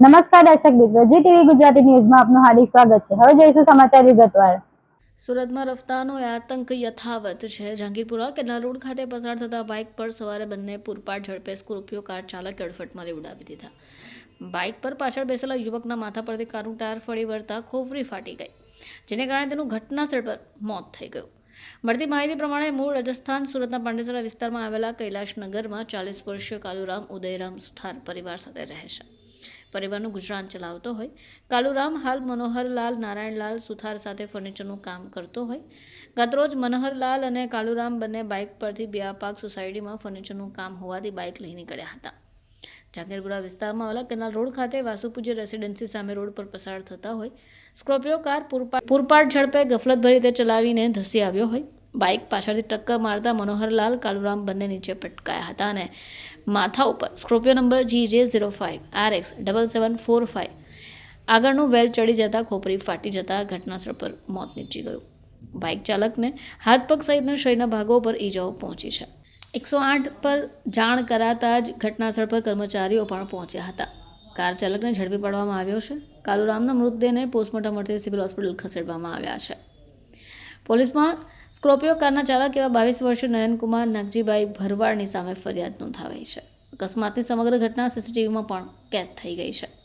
નમસ્કાર દર્શક મિત્રો, જી ટીવી ગુજરાતી ન્યૂઝમાં આપનું હાર્દિક સ્વાગત છે. હવે જોઈશું સમાચાર વિગતવાર. સુરતમાં રફતારનો આતંક યથાવત છે. જહાંગીરપુરા કેનાલ રોડ ખાતે પસાર થતા બાઇક પર સવારે બંને પૂરપાટ ઝડપે સ્કોર્પિયો કાર ચાલકે અડફટમાં ઉડાવી દીધા. બાઇક પર પાછળ બેસેલા યુવકના માથા પરથી કારનું ટાયર ફળી વળતા ખોપરી ફાટી ગઈ, જેને કારણે તેનું ઘટનાસ્થળ પર મોત થઈ ગયું. મળતી માહિતી પ્રમાણે મૂળ રાજસ્થાન સુરતના પાંડેસરા વિસ્તારમાં આવેલા કૈલાશનગરમાં ચાલીસ વર્ષીય કાલુરામ ઉદયરામ સુથાર પરિવાર સાથે રહે છે. પરિવારનું ગુજરાન ચલાવતો હોય. કાલુરામ હાલ મનોહરલાલ નારાયણલાલ સુથાર સાથે ફર્નિચરનું કામ કરતો હોય. ગતરોજ મનોહરલાલ અને કાલુરામ બંને બાઇક પરથી બિયાપાક સોસાયટીમાં ફર્નિચરનું કામ હોવાથી બાઇક લઈ નીકળ્યા હતા. જાગીરપુરા વિસ્તારમાં આવેલા કેનાલ રોડ ખાતે વાસુપૂજ્ય રેસિડેન્સી સામે રોડ પર પસાર થતા હોય. સ્કોર્પિયો કાર પૂરપા- પૂરપાટ ઝડપે ગફલતભરી રીતે ચલાવીને ધસી આવ્યો હોય. બાઇક પાછળથી ટક્કર મારતા મનોહરલાલ કાલુરામ બંને નીચે પટકાયા હતા અને માથા ઉપર Scorpio number G J zero five R X double seven four five. આગળનું વેલ ચડી જતાં ખોપરી ફાટી જતાં ઘટનાસ્થળ પર મોત નીપજી ગયું. બાઇક ચાલકને હાથ પગ સહિતના શરીરના ભાગો પર ઈજાઓ પહોંચી છે. એકસો આઠ પર જાણ કરાતા જ ઘટનાસ્થળ પર કર્મચારીઓ પણ પહોંચ્યા હતા. કાર ચાલકને ઝડપી પાડવામાં આવ્યો છે. કાલુરામના મૃતદેહને પોસ્ટમોર્ટમ અર્થે સિવિલ હોસ્પિટલ ખસેડવામાં આવ્યા છે. પોલીસમાં સ્કોર્પિયો કારના ચાલક એવા બાવીસ વર્ષીય નયનકુમાર નાગજીભાઈ ભરવાડની સામે ફરિયાદ નોંધાવાઈ છે. અકસ્માતની સમગ્ર ઘટના સીસીટીવીમાં પણ કેદ થઈ ગઈ છે.